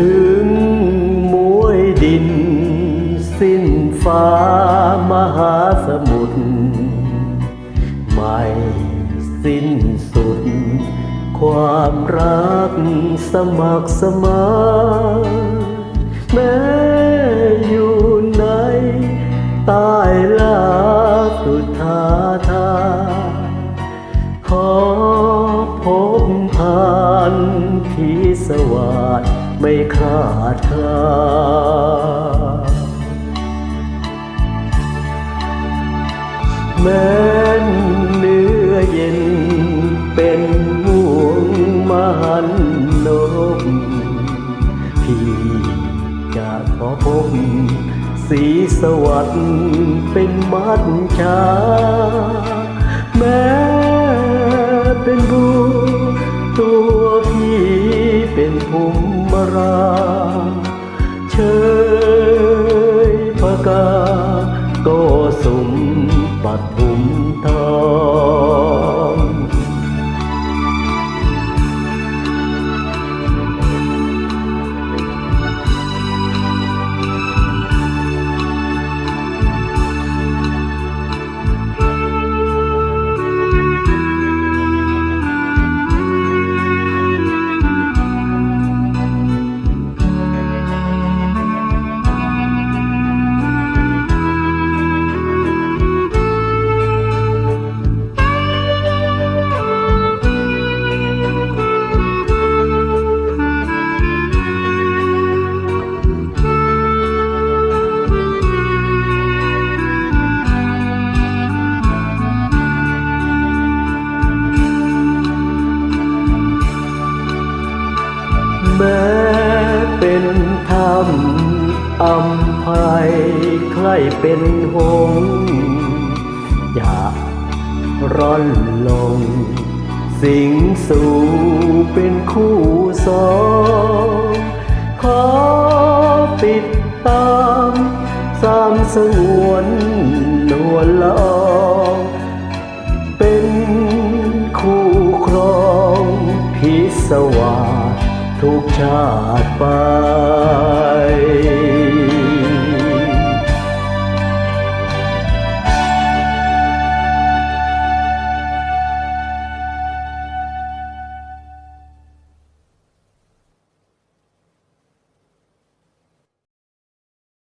ถึงมวยดิน สิ้นฟ้ามหาสมุทรไม่สิ้นสุด ความรักสมัครสมานแม้ ไม่คลาดคลาแม้นเนื้อเย็นเป็นห่วงมหันนบพี่จะขอพบสีสวัสดิ์เป็นมัดชา แม้เป็นบัวตัวพี่เป็นภูมิ ราเชยพกาโกสุมปัดทุมทอง เป็นธรรมอัมภัยใครเป็นหงอย่าร่อนลง สิงสู่เป็นคู่สองขอติดตามสามสงวนนวลละอองเป็นคู่ครองพิศวาส ทุกชาติไป